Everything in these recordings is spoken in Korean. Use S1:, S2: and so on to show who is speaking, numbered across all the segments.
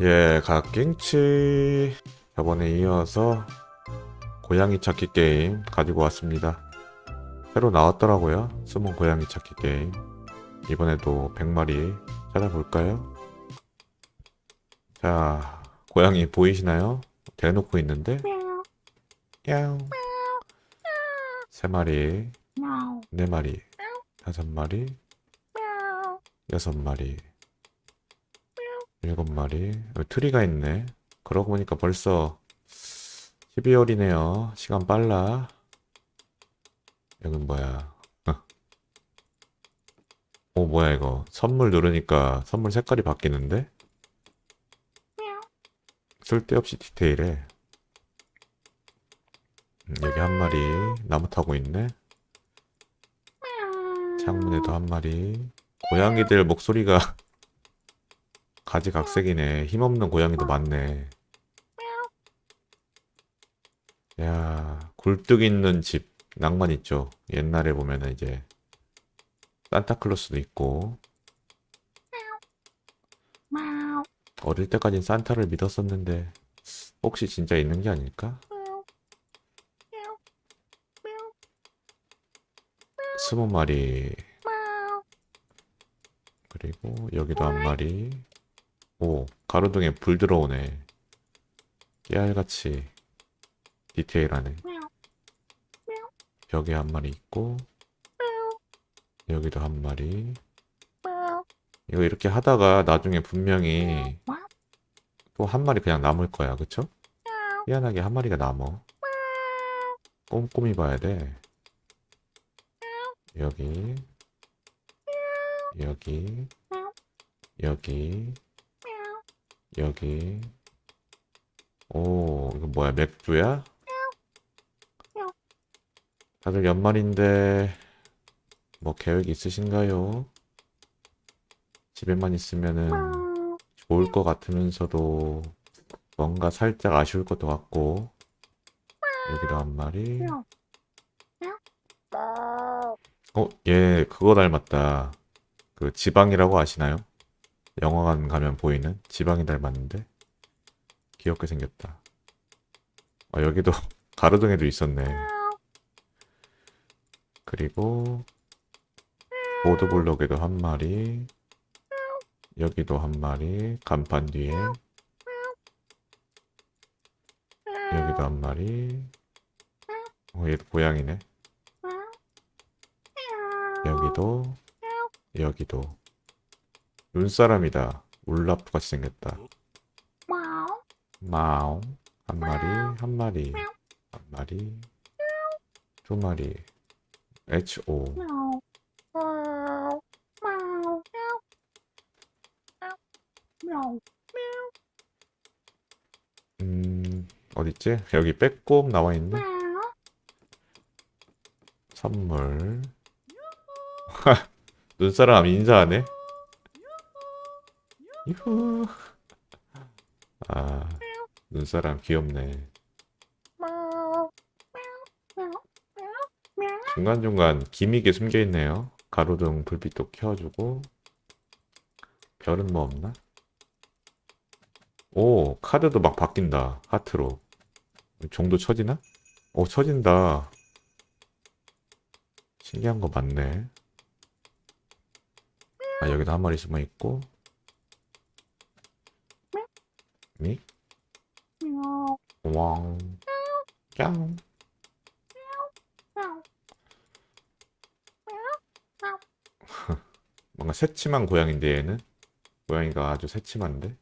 S1: 예, 갓갱치 저번에 이어서 고양이 찾기 게임 가지고 왔습니다. 새로 나왔더라고요. 숨은 고양이 찾기 게임. 이번에도 100마리 찾아볼까요? 자, 고양이 보이시나요? 대놓고 있는데? 야옹. 세 마리, 네 마리, 다섯 마리, 여섯 마리, 일곱 마리. 트리가 있네. 그러고 보니까 벌써 12월이네요. 시간 빨라. 여긴 뭐야? 오, 뭐야, 이거. 선물 누르니까 선물 색깔이 바뀌는데? 쓸데없이 디테일해. 음, 여기 한 마리. 나무 타고 있네. 창문에도 한 마리. 고양이들 목소리가 가지각색이네. 힘없는 고양이도 많네. 야, 굴뚝 있는 집. 낭만 있죠. 옛날에 보면은 이제 산타클로스도 있고 어릴 때까진 산타를 믿었었는데 혹시 진짜 있는 게 아닐까? 스무 마리 그리고 여기도 한 마리 오 가로등에 불 들어오네. 깨알같이 디테일하네. 벽에 한 마리 있고 여기도 한 마리. 이거 이렇게 하다가 나중에 분명히 또 한 마리 그냥 남을 거야. 그쵸? 희한하게 한 마리가 남어. 꼼꼼히 봐야 돼. 여기 여기 여기 여기 오 이거 뭐야 맥주야? 다들 연말인데 뭐 계획 있으신가요? 집에만 있으면은 좋을 것 같으면서도 뭔가 살짝 아쉬울 것도 같고 여기도 한 마리 어, 얘 그거 닮았다. 그 지방이라고 아시나요? 영화관 가면 보이는 지방이 닮았는데 귀엽게 생겼다. 아, 여기도 가로등에도 있었네. 그리고 보드블록에도 한 마리, 여기도 한 마리, 간판 뒤에 여기도 한 마리. 어, 얘도 고양이네. 여기도 여기도 눈사람이다. 울라프 같이 생겼다. 마옹 한 마리 한 마리 한 마리 두 마리. H.O 음 어딨지? 여기 빼꼼 나와 있네. 선물. 눈사람 인사하네. 유후. 아, 눈사람 귀엽네. 중간중간 기미게 숨겨 있네요. 가로등 불빛도 켜주고. 별은 뭐 없나? 오, 카드도 막 바뀐다. 하트로. 정도 쳐지나? 오, 쳐진다. 신기한 거 많네. 아, 여기도 한 마리 숨어 있고. 미? 왕. 깡. 뭔가 새침한 고양인데 얘는? 고양이가 아주 새침한데?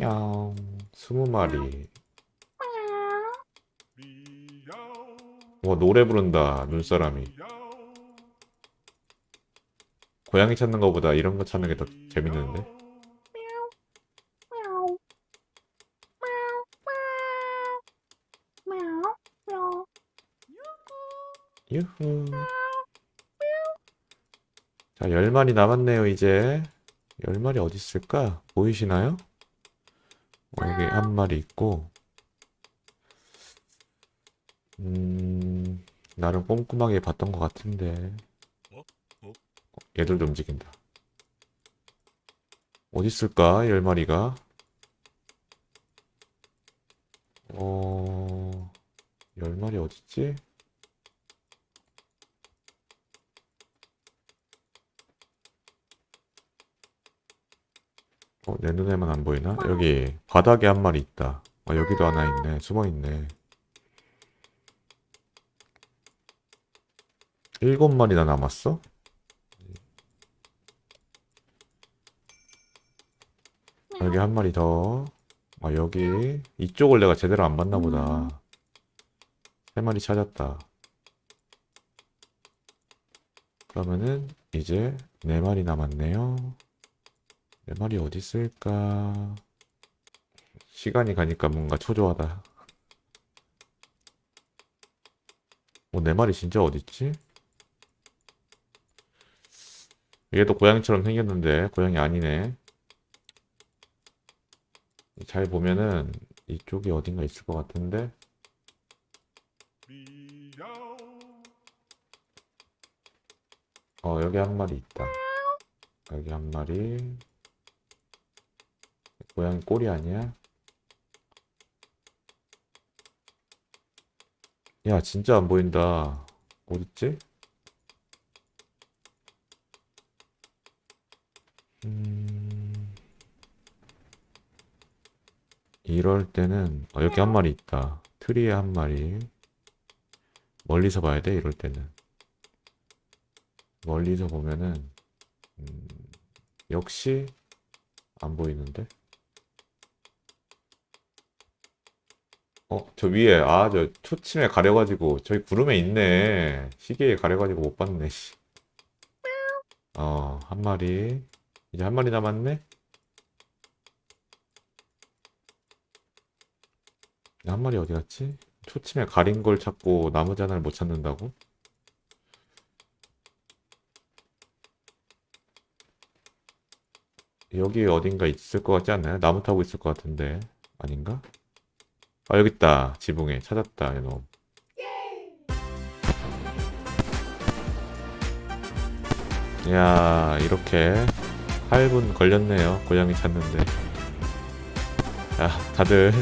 S1: 야옹. 스무 마리. 와, 노래 부른다, 눈사람이. 고양이 찾는 거보다 이런 거 찾는 게 더 재밌는데? 유후. 자, 10마리 남았네요, 이제. 10마리 어디 있을까? 보이시나요? 어, 여기 한 마리 있고. 음, 나름 꼼꼼하게 봤던 것 같은데. 어, 얘들도 움직인다. 어디 있을까? 열 마리가. 어, 열 마리 어딨지? 어, 내 눈에만 안 보이나? 여기 바닥에 한 마리 있다. 아, 여기도 하나 있네. 숨어 있네. 일곱 마리나 남았어? 여기 한 마리 더. 아, 여기. 이쪽을 내가 제대로 안 봤나 보다. 세 마리 찾았다. 그러면은, 이제 네 마리 남았네요. 네 마리 어디 있을까? 시간이 가니까 뭔가 초조하다. 어, 네 마리 진짜 어디 있지? 얘도 고양이처럼 생겼는데, 고양이 아니네. 잘 보면은 이쪽이 어딘가 있을 것 같은데 어 여기 한 마리 있다 여기 한 마리 고양이 꼬리 아니야? 야 진짜 안 보인다 어딨지? 이럴 때는 어, 여기 한 마리 있다. 트리에 한 마리. 멀리서 봐야 돼, 이럴 때는. 멀리서 보면은 음, 역시 안 보이는데. 어, 저 위에 아, 저 초침에 가려가지고 저기 구름에 있네. 시계에 가려가지고 못 봤네. 씨. 어, 한 마리. 이제 한 마리 남았네. 한 마리 어디 갔지? 초침에 가린 걸 찾고 나머지 하나를 못 찾는다고? 여기 어딘가 있을 것 같지 않나요? 나무 타고 있을 것 같은데 아닌가? 아 여기 있다 지붕에 찾았다 이놈 이야 이렇게 8분 걸렸네요 고양이 찾는데 자 다들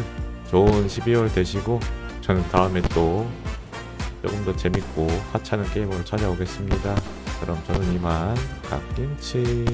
S1: 좋은 12월 되시고 저는 다음에 또 조금 더 재밌고 하찮은 게임으로 찾아오겠습니다. 그럼 저는 이만 갓김치